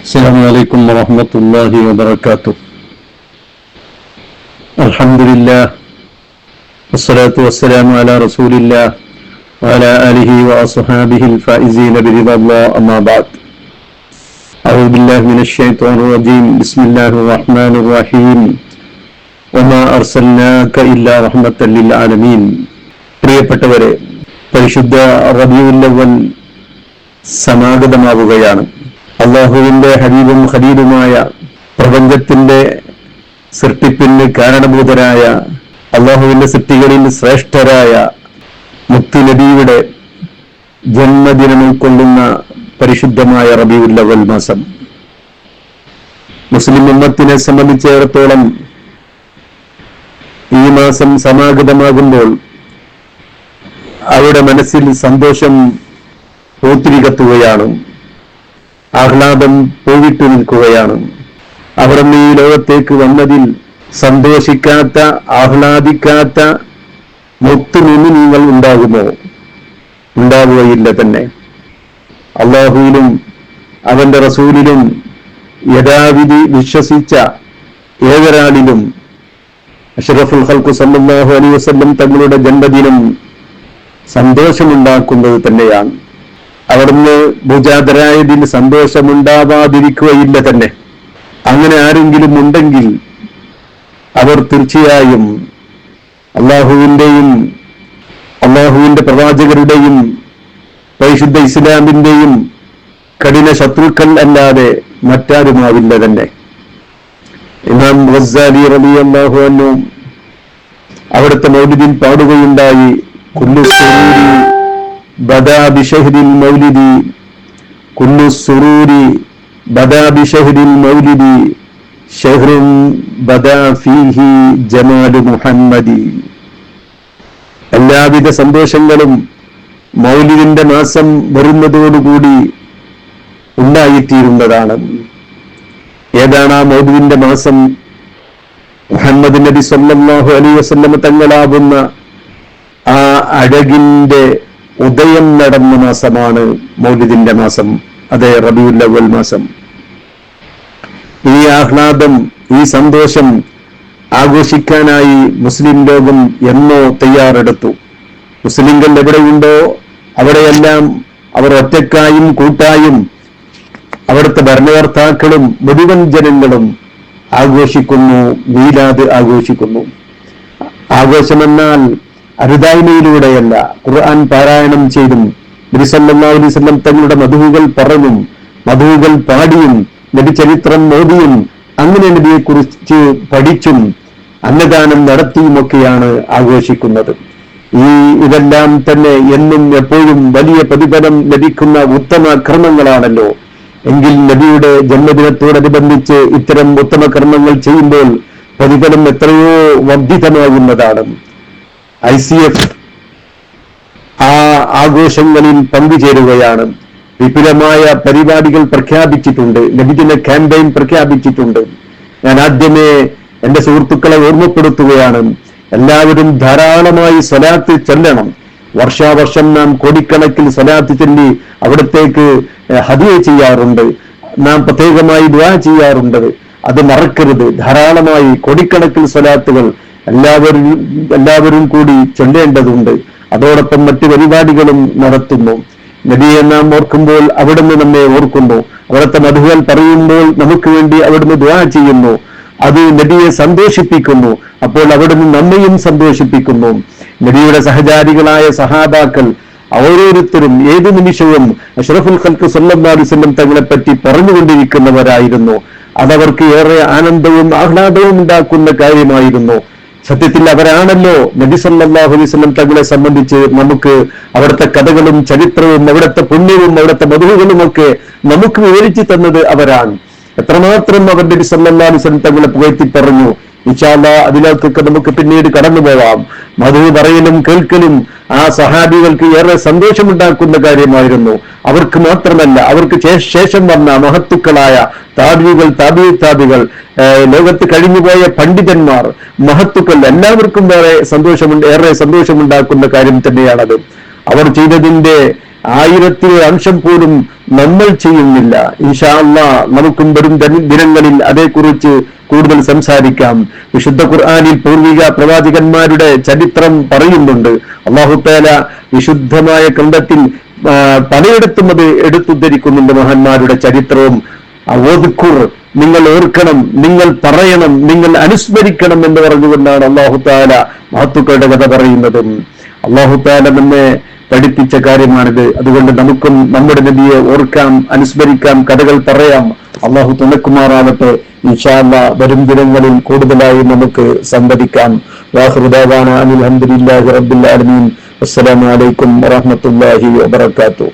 السلام عليكم ورحمة الله وبركاته الحمد لله والصلاة والسلام على رسول الله وعلى آله وأصحابه الفائزين برضا الله أما بعد أعوذ بالله من الشيطان الرجيم بسم الله الرحمن الرحيم وما أرسلناك إلا رحمة للعالمين പ്രിയപ്പെട്ടവരെ പരിശുദ്ധ റബിയുല്ലവൽ സമാഗതമാവുകയാണ് അള്ളാഹുവിന്റെ ഹബീബും ഹരീബുമായ പ്രപഞ്ചത്തിന്റെ സൃഷ്ടിപ്പിന് കാരണഭൂതരായ അള്ളാഹുവിന്റെ സൃഷ്ടികളിൽ ശ്രേഷ്ഠരായ മുത്തുനബിയുടെ ജന്മദിനം ഉൾക്കൊള്ളുന്ന പരിശുദ്ധമായ റബിയുല്ലവൽ മാസം. മുസ്ലിം ഉമ്മത്തിനെ സംബന്ധിച്ചിടത്തോളം ഈ മാസം സമാഗതമാകുമ്പോൾ അവരുടെ മനസ്സിൽ സന്തോഷം പൂത്തിരികത്തുകയാണ് ആഹ്ലാദം പോയിട്ട് നിൽക്കുകയാണ്. അവർ ഈ ലോകത്തേക്ക് വന്നതിൽ സന്തോഷിക്കാത്ത ആഹ്ലാദിക്കാത്ത മുത്തുമിനിങ്ങൾ ഉണ്ടാകുമോ? ഉണ്ടാവുകയില്ല തന്നെ. അള്ളാഹുവിലും അവന്റെ റസൂലിലും യഥാവിധി വിശ്വസിച്ച ഏതൊരാളിലും അഷറഫുൽ ഹൽക്കു സല്ലാഹു അലൈ വസ്ലം തങ്ങളുടെ ജന്മദിനം സന്തോഷമുണ്ടാക്കുന്നത് തന്നെയാണ്. അവിടുന്ന് ഭുജാതരായതിൽ സന്തോഷമുണ്ടാവാതിരിക്കുകയില്ല തന്നെ. അങ്ങനെ ആരെങ്കിലും ഉണ്ടെങ്കിൽ അവർ തീർച്ചയായും അള്ളാഹുവിന്റെയും അള്ളാഹുവിന്റെ പ്രവാചകരുടെയും പരിശുദ്ധ ഇസ്ലാമിന്റെയും കഠിന ശത്രുക്കൾ അല്ലാതെ മറ്റാരുമാവില്ല തന്നെ. ഇമാം ഗസാലി റബി അള്ളാഹു അന്നും അവിടുത്തെ മൗലിദിൽ പാടുകയുണ്ടായി. കുല്ലു ബദാ ബിഷഹ്ദിൽ മൗലിദി കുല്ലു സുറൂരി ബദാ ബിഷഹ്ദിൽ മൗലിദി ഷഹ്റും ബദാ ഫീഹി ജമാലു മുഹമ്മദി. എല്ലാവിധ സന്തോഷങ്ങളും മൗലിദിന്റെ മാസം വരുന്നതോടുകൂടി ഉണ്ടായിത്തീരുന്നതാണ്. ഏതാണ് ആ മൗലിദിന്റെ മാസം? മുഹമ്മദ് നബി സല്ലല്ലാഹു അലൈഹി വസല്ലം തങ്ങളാവുന്ന ആ അഴകിന്റെ ഉദയം നടന്ന മാസമാണ് മൗലിദിന്റെ മാസം. അതെ റബിയുല്ലവൽ മാസം. ഈ ആഹ്ലാദം ഈ സന്തോഷം ആഘോഷിക്കാനായി മുസ്ലിം ലോകം എന്നോ തയ്യാറെടുത്തു. മുസ്ലിംകൾ എവിടെയുണ്ടോ അവിടെയെല്ലാം അവർ ഒറ്റക്കായും കൂട്ടായും അവിടുത്തെ ഭരണകർത്താക്കളും മുഴുവൻ ജനങ്ങളും ആഘോഷിക്കുന്നു മീലാദ് ആഘോഷിക്കുന്നു. ആഘോഷമെന്നാൽ അരുതായ്മയിലൂടെയല്ല. ഖുർആൻ പാരായണം ചെയ്തും നബി സല്ലല്ലാഹു അലൈഹി വസല്ലം തങ്ങളുടെ മധുവുകൾ പറഞ്ഞും മധുവുകൾ പാടിയും നബി ചരിത്രം മോദിയും അങ്ങനെ നബിയെ കുറിച്ച് പഠിച്ചും അന്നദാനം നടത്തിയുമൊക്കെയാണ് ആഘോഷിക്കുന്നത്. ഈ ഇതെല്ലാം തന്നെ എന്നും എപ്പോഴും വലിയ പ്രതിഫലം ലഭിക്കുന്ന ഉത്തമ കർമ്മങ്ങളാണല്ലോ. എങ്കിൽ നബിയുടെ ജന്മദിനത്തോടനുബന്ധിച്ച് ഇത്തരം ഉത്തമ കർമ്മങ്ങൾ ചെയ്യുമ്പോൾ പ്രതിഫലം എത്രയോ വർദ്ധിതമാകുന്നതാണ്. ഐ സി എഫ് ആ ആഘോഷങ്ങളിൽ പങ്കുചേരുകയാണ്. വിപുലമായ പരിപാടികൾ പ്രഖ്യാപിച്ചിട്ടുണ്ട്. ലഭിക്കുന്ന ക്യാമ്പയിൻ പ്രഖ്യാപിച്ചിട്ടുണ്ട്. ഞാൻ ആദ്യമേ എന്റെ സുഹൃത്തുക്കളെ ഓർമ്മപ്പെടുത്തുകയാണ്. എല്ലാവരും ധാരാളമായി സ്വലാത്ത് ചെല്ലണം. വർഷാവർഷം നാം കോടിക്കണക്കിൽ സ്വലാത്ത് ചൊല്ലി അവിടത്തേക്ക് ഹതിയ ചെയ്യാറുണ്ട്. നാം പ്രത്യേകമായി ദ്വാ ചെയ്യാറുണ്ട്. അത് മറക്കരുത്. ധാരാളമായി കോടിക്കണക്കിൽ സ്വലാത്തുകൾ എല്ലാവരും എല്ലാവരും കൂടി ചൊല്ലേണ്ടതുണ്ട്. അതോടൊപ്പം മറ്റു പരിപാടികളും നടത്തുന്നു. നബിയെ നാം ഓർക്കുമ്പോൾ അവിടുന്ന് നമ്മെ ഓർക്കുന്നു. അവിടുത്തെ മധുകൾ പറയുമ്പോൾ നമുക്ക് വേണ്ടി അവിടുന്ന് ദ്വാ ചെയ്യുന്നു. അത് നബിയെ സന്തോഷിപ്പിക്കുന്നു. അപ്പോൾ അവിടുന്ന് നമ്മയും സന്തോഷിപ്പിക്കുന്നു. നബിയുടെ സഹചാരികളായ സഹാബാക്കൾ ഓരോരുത്തരും ഏത് നിമിഷവും അഷ്റഫുൽ ഖൽക്ക് സല്ലാസ്വല്ലം തങ്ങളെ പറ്റി പറഞ്ഞുകൊണ്ടിരിക്കുന്നവരായിരുന്നു. അതവർക്ക് ഏറെ ആനന്ദവും ആഹ്ലാദവും ഉണ്ടാക്കുന്ന കാര്യമായിരുന്നു. സത്യത്തിൽ അവരാണല്ലോ നബി സല്ലാഹു അലൈവല്ലം തങ്ങളെ സംബന്ധിച്ച് നമുക്ക് അവിടുത്തെ കഥകളും ചരിത്രവും അവിടുത്തെ പുണ്യവും അവിടുത്തെ മധുവുകളും ഒക്കെ നമുക്ക് വിവരിച്ചു തന്നത് അവരാണ്. എത്രമാത്രം അവർ നബി സല്ലാ അലൈവല്ലം തങ്ങളെ പുകഴ്ത്തി പറഞ്ഞു ഇൻഷാല്ല അതിലേക്കൊക്കെ നമുക്ക് പിന്നീട് കടന്നു പോവാം. മധു പറയലും കേൾക്കലും ആ സഹാബികൾക്ക് ഏറെ സന്തോഷമുണ്ടാക്കുന്ന കാര്യമായിരുന്നു. അവർക്ക് മാത്രമല്ല അവർക്ക് ശേഷം വന്ന മഹത്തുക്കളായ താബികൾ താബി താബികൾ ലോകത്ത് കഴിഞ്ഞുപോയ പണ്ഡിതന്മാർ മഹത്തുക്കൾ എല്ലാവർക്കും വേറെ സന്തോഷമുണ്ട് ഏറെ സന്തോഷമുണ്ടാക്കുന്ന കാര്യം തന്നെയാണത്. അവർ ചെയ്തതിന്റെ ആയിരത്തിലെ അംശം പോലും നമ്മൾ ചെയ്യുന്നില്ല. ഇൻഷാല്ല നമുക്കും വരും ദനി- ദിനങ്ങളിൽ അതേക്കുറിച്ച് കൂടുതൽ സംസാരിക്കാം. വിശുദ്ധ ഖുർആാനിൽ പൂർവിക പ്രവാചകന്മാരുടെ ചരിത്രം പറയുന്നുണ്ട്. അള്ളാഹുത്തേല വിശുദ്ധമായ ഗ്രന്ഥത്തിൽ പലയിടത്തും അത് എടുത്തുദ്ധരിക്കുന്നുണ്ട് മഹാന്മാരുടെ ചരിത്രവും. അവോദ്ഖുർ നിങ്ങൾ ഓർക്കണം നിങ്ങൾ പറയണം നിങ്ങൾ അനുസ്മരിക്കണം എന്ന് പറഞ്ഞുകൊണ്ടാണ് അള്ളാഹുത്താല മഹത്തുക്കളുടെ കഥ പറയുന്നതും. അള്ളാഹുത്താല നമ്മെ പഠിപ്പിച്ച കാര്യമാണിത്. അതുകൊണ്ട് നമുക്കും നമ്മുടെ നബിയെ ഓർക്കാം അനുസ്മരിക്കാം കഥകൾ പറയാം. അള്ളാഹു തുണക്കുമാറാവട്ടെ. ഇൻഷാല്ല വരും ദിനങ്ങളിൽ കൂടുതലായി നമുക്ക് സംവദിക്കാം. വാഹൃദാന അനിൽ അഹമ്മദില്ലാഹി റബ്ബിൽ ആലമീൻ. അസ്സലാമു അലൈക്കും വറഹ്മത്തുള്ളാഹി വബറകാതുഹു.